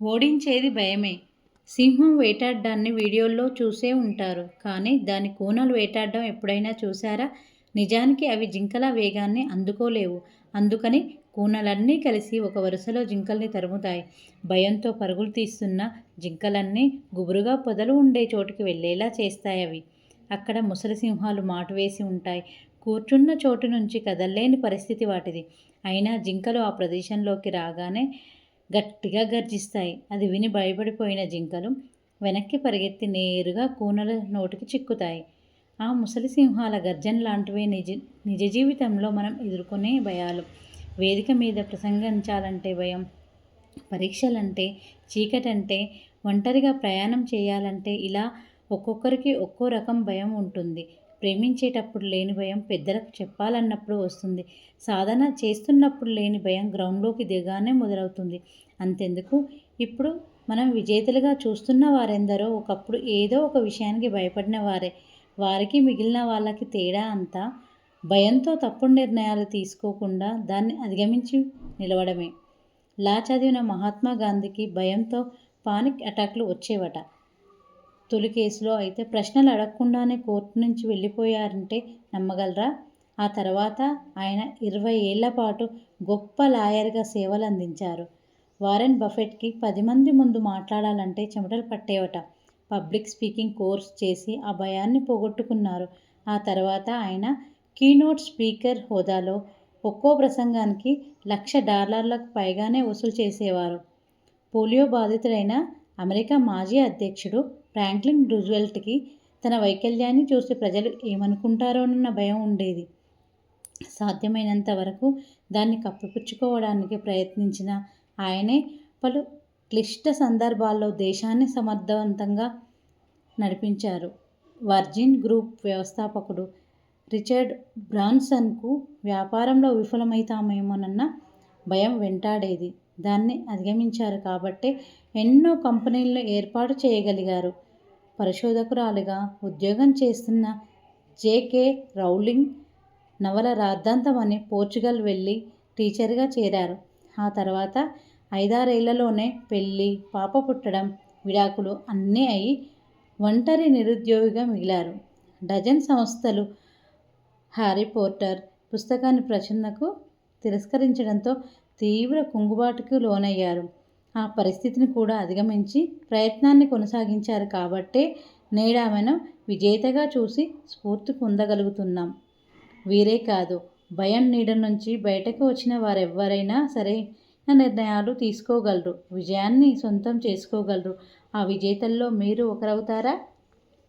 ఓడించేది భయమే. సింహం వేటాడడాన్ని వీడియోల్లో చూసే ఉంటారు. కానీ దాని కూనలు వేటాడడం ఎప్పుడైనా చూసారా నిజానికి అవి జింకల వేగాన్ని అందుకోలేవు. అందుకని కూనలన్నీ కలిసి ఒక వరుసలో జింకల్ని తరుముతాయి. భయంతో పరుగులు తీస్తున్న జింకలన్నీ గుబురుగా పొదలు ఉండే చోటుకి వెళ్ళేలా చేస్తాయి అవి. అక్కడ ముసలి సింహాలు మాటు వేసి ఉంటాయి. కూర్చున్న చోటు నుంచి కదల్లేని పరిస్థితి వాటిది. అయినా జింకలు ఆ ప్రదేశంలోకి రాగానే గట్టిగా గర్జిస్తాయి. అది విని భయపడిపోయిన జింకలు వెనక్కి పరిగెత్తి నేరుగా కూనల నోటికి చిక్కుతాయి. ఆ ముసలి సింహాల గర్జన లాంటివే నిజ నిజ జీవితంలో మనం ఎదుర్కొనే భయాలు. వేదిక మీద ప్రసంగించాలంటే భయం పరీక్షలంటే చీకటంటే ఒంటరిగా ప్రయాణం చేయాలంటే ఇలా ఒక్కొక్కరికి ఒక్కో రకం భయం ఉంటుంది. ప్రేమించేటప్పుడు లేని భయం పెద్దలకు చెప్పాలన్నప్పుడు వస్తుంది. సాధన చేస్తున్నప్పుడు లేని భయం గ్రౌండ్లోకి దిగానే మొదలవుతుంది. అంతెందుకు? ఇప్పుడు మనం విజేతలుగా చూస్తున్న వారెందరో ఒకప్పుడు ఏదో ఒక విషయానికి భయపడిన వారే. వారికి మిగిలిన వాళ్ళకి తేడా అంతా భయంతో తప్పుడు నిర్ణయాలు తీసుకోకుండా దాన్ని అధిగమించి నిలవడమే. లా చదివిన మహాత్మా గాంధీకి భయంతో పానిక్ అటాక్లు వచ్చేవట. తొలి కేసులో అయితే ప్రశ్నలు అడగకుండానే కోర్టు నుంచి వెళ్ళిపోయారంటే నమ్మగలరా? ఆ తర్వాత ఆయన ఇరవై ఏళ్ళ పాటు గొప్ప లాయర్గా సేవలు అందించారు. వారెన్ బఫెట్కి పది మంది ముందు మాట్లాడాలంటే చెమటలు పట్టేవట. పబ్లిక్ స్పీకింగ్ కోర్స్ చేసి ఆ భయాన్ని పోగొట్టుకున్నారు. ఆ తర్వాత ఆయన కీనోట్ స్పీకర్ హోదాలో ఒక్కో ప్రసంగానికి లక్ష డాలర్లకు పైగానే వసూలు చేసేవారు. పోలియో బాధితుడైన అమెరికా మాజీ అధ్యక్షుడు ఫ్రాంక్లిన్ రూజ్వెల్ట్కి తన వైకల్యాన్ని చూసి ప్రజలు ఏమనుకుంటారోనన్న భయం ఉండేది. సాధ్యమైనంత వరకు దాన్ని కప్పిపుచ్చుకోవడానికి ప్రయత్నించిన ఆయనే పలు క్లిష్ట సందర్భాల్లో దేశాన్ని సమర్థవంతంగా నడిపించారు. వర్జిన్ గ్రూప్ వ్యవస్థాపకుడు రిచర్డ్ బ్రాన్సన్కు వ్యాపారంలో విఫలమవుతామేమోనన్న భయం వెంటాడేది. దాన్ని అధిగమించారు కాబట్టే ఎన్నో కంపెనీలను ఏర్పాటు చేయగలిగారు. పరిశోధకురాలిగా ఉద్యోగం చేస్తున్న జేకే రౌలింగ్ నవల రాద్ధాంతం అని పోర్చుగల్ వెళ్ళి టీచర్గా చేరారు. ఆ తర్వాత ఐదారేళ్ళలోనే పెళ్ళి పాప పుట్టడం విడాకులు అన్నీ అయి ఒంటరి నిరుద్యోగిగా మిగిలారు. డజన్ సంస్థలు హ్యారీ పోర్టర్ పుస్తకాన్ని ప్రచురణకు తిరస్కరించడంతో తీవ్ర కుంగుబాటుకు లోనయ్యారు. ఆ పరిస్థితిని కూడా అధిగమించి ప్రయత్నాన్ని కొనసాగించారు కాబట్టే నేడా మనం విజేతగా చూసి స్ఫూర్తి పొందగలుగుతున్నాం. వీరే కాదు భయం నీడ నుంచి బయటకు వచ్చిన వారెవ్వరైనా సరైన నిర్ణయాలు తీసుకోగలరు విజయాన్ని సొంతం చేసుకోగలరు. ఆ విజేతల్లో మీరు ఒకరవుతారా?